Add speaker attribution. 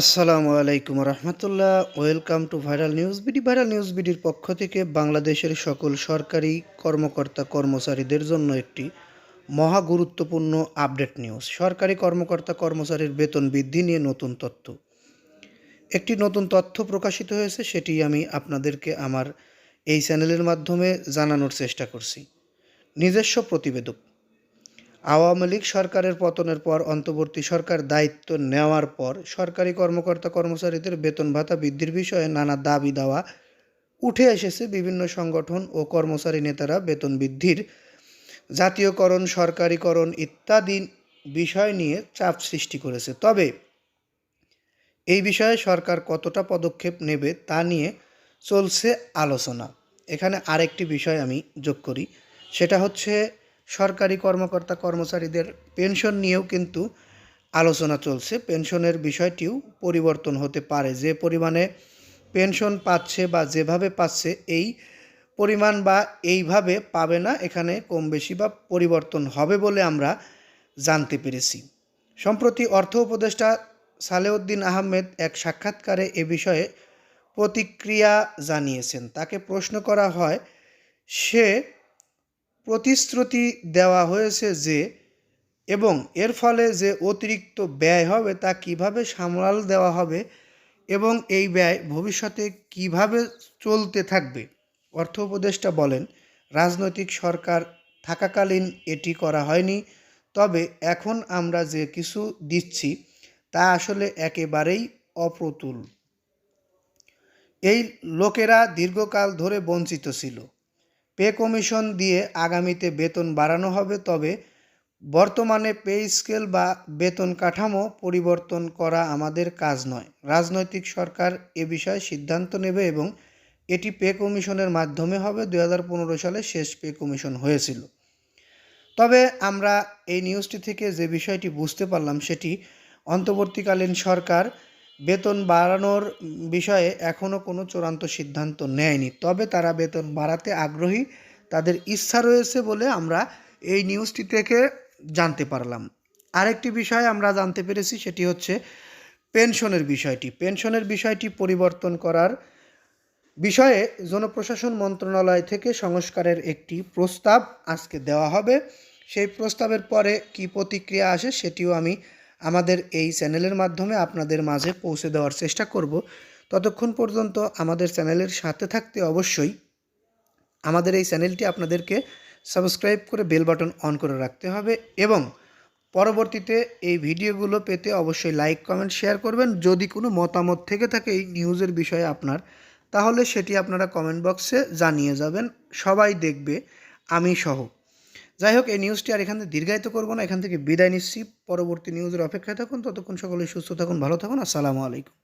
Speaker 1: আসসালামু আলাইকুম রহমতুল্লাহ। Welcome to viral news BD. Viral news বিডির পক্ষ থেকে বাংলাদেশের সকল সরকারি কর্মকর্তা কর্মচারীদের জন্য একটি মহা গুরুত্বপূর্ণ আপডেট নিউজ। সরকারি কর্মকর্তা কর্মচারীর বেতন বৃদ্ধি নিয়ে নতুন তথ্য। একটি নতুন তথ্য প্রকাশিত হয়েছে, সেটি আমি আপনাদেরকে আমার এই চ্যানেলের মাধ্যমে জানানোর চেষ্টা করছি। নিজস্ব প্রতিবেদক। আওয়ামী লীগ সরকারের পতনের পর অন্তর্বর্তী সরকার দায়িত্ব নেওয়ার পর সরকারি কর্মকর্তা কর্মচারীদের বেতন ভাতা বৃদ্ধির বিষয়ে নানা দাবি দাওয়া উঠে এসেছে বিভিন্ন সংগঠন ও কর্মচারী নেতারা বেতন বৃদ্ধির জাতীয়করণ, সরকারিকরণ ইত্যাদি বিষয় নিয়ে চাপ সৃষ্টি করেছে। তবে এই বিষয়ে সরকার কতটা পদক্ষেপ নেবে তা নিয়ে চলছে আলোচনা। এখানে আরেকটি বিষয় আমি যোগ করি। সেটা হচ্ছে সরকারি কর্মকর্তা কর্মচারীদের পেনশন নিয়েও কিন্তু আলোচনা চলছে। পেনশনের বিষয়টিও পরিবর্তন হতে পারে। যে পরিমাণে পেনশন পাচ্ছে বা যেভাবে পাচ্ছে, এই পরিমাণ বা এইভাবে পাবে না, এখানে কম বেশি বা পরিবর্তন হবে বলে আমরা জানতে পেরেছি। সম্প্রতি অর্থ উপদেষ্টা সালেউদ্দিন আহমেদ এক সাক্ষাৎকারে এ বিষয়ে প্রতিক্রিয়া জানিয়েছেন। তাকে প্রশ্ন করা হয়, সে প্রতিশ্রুতি দেওয়া হয়েছে যে এবং এর ফলে যে অতিরিক্ত ব্যয় হবে তা কীভাবে সামলাল দেওয়া হবে এবং এই ব্যয় ভবিষ্যতে কীভাবে চলতে থাকবে? অর্থ উপদেষ্টা বলেন, রাজনৈতিক সরকার থাকাকালীন এটি করা হয়নি, তবে এখন আমরা যে কিছু দিচ্ছি তা আসলে একেবারেই অপ্রতুল। এই লোকেরা দীর্ঘকাল ধরে বঞ্চিত ছিল। পে কমিশন দিয়ে আগামীতে বেতন বাড়ানো হবে, তবে বর্তমানে পে স্কেল বা বেতন কাঠামো পরিবর্তন করা আমাদের কাজ নয়। রাজনৈতিক সরকার এ বিষয়ে সিদ্ধান্ত নেবে এবং এটি পে কমিশনের মাধ্যমে হবে। দু হাজার পনেরো সালে শেষ পে কমিশন হয়েছিল। তবে আমরা এই নিউজটি থেকে যে বিষয়টি বুঝতে পারলাম, সেটি অন্তর্বর্তীকালীন সরকার বেতন বাড়ানোর বিষয়ে এখনও কোনো চূড়ান্ত সিদ্ধান্ত নেয়নি। তবে তারা বেতন বাড়াতে আগ্রহী, তাদের ইচ্ছা রয়েছে বলে আমরা এই নিউজটি থেকে জানতে পারলাম। আরেকটি বিষয় আমরা জানতে পেরেছি, সেটি হচ্ছে পেনশনের বিষয়টি। পেনশনের বিষয়টি পরিবর্তন করার বিষয়ে জনপ্রশাসন মন্ত্রণালয় থেকে সংস্কারের একটি প্রস্তাব আজকে দেওয়া হবে। সেই প্রস্তাবের পরে কি প্রতিক্রিয়া আসে সেটিও আমি আমাদের এই চ্যানেলের মাধ্যমে আপনাদের মাঝে পৌঁছে দেওয়ার চেষ্টা করব। ততক্ষণ পর্যন্ত আমাদের চ্যানেলের সাথে থাকতে অবশ্যই আমাদের এই চ্যানেলটি আপনাদেরকে সাবস্ক্রাইব করে বেল বাটন অন করে রাখতে হবে এবং পরবর্তীতে এই ভিডিওগুলো পেতে অবশ্যই লাইক, কমেন্ট, শেয়ার করবেন। যদি কোনো মতামত থেকে থাকে এই নিউজের বিষয়ে আপনার, তাহলে সেটি আপনারা কমেন্ট বক্সে জানিয়ে যাবেন। সবাই দেখবে, আমি সহ। যাই হোক, এই নিউজটি আর এখান থেকে দীর্ঘায়িত করব না। এখান থেকে বিদায় নিশ্চিত পরবর্তী নিউজের অপেক্ষায় থাকুন। ততক্ষণ সকলে সুস্থ থাকুন, ভালো থাকুন। আসসালামু আলাইকুম।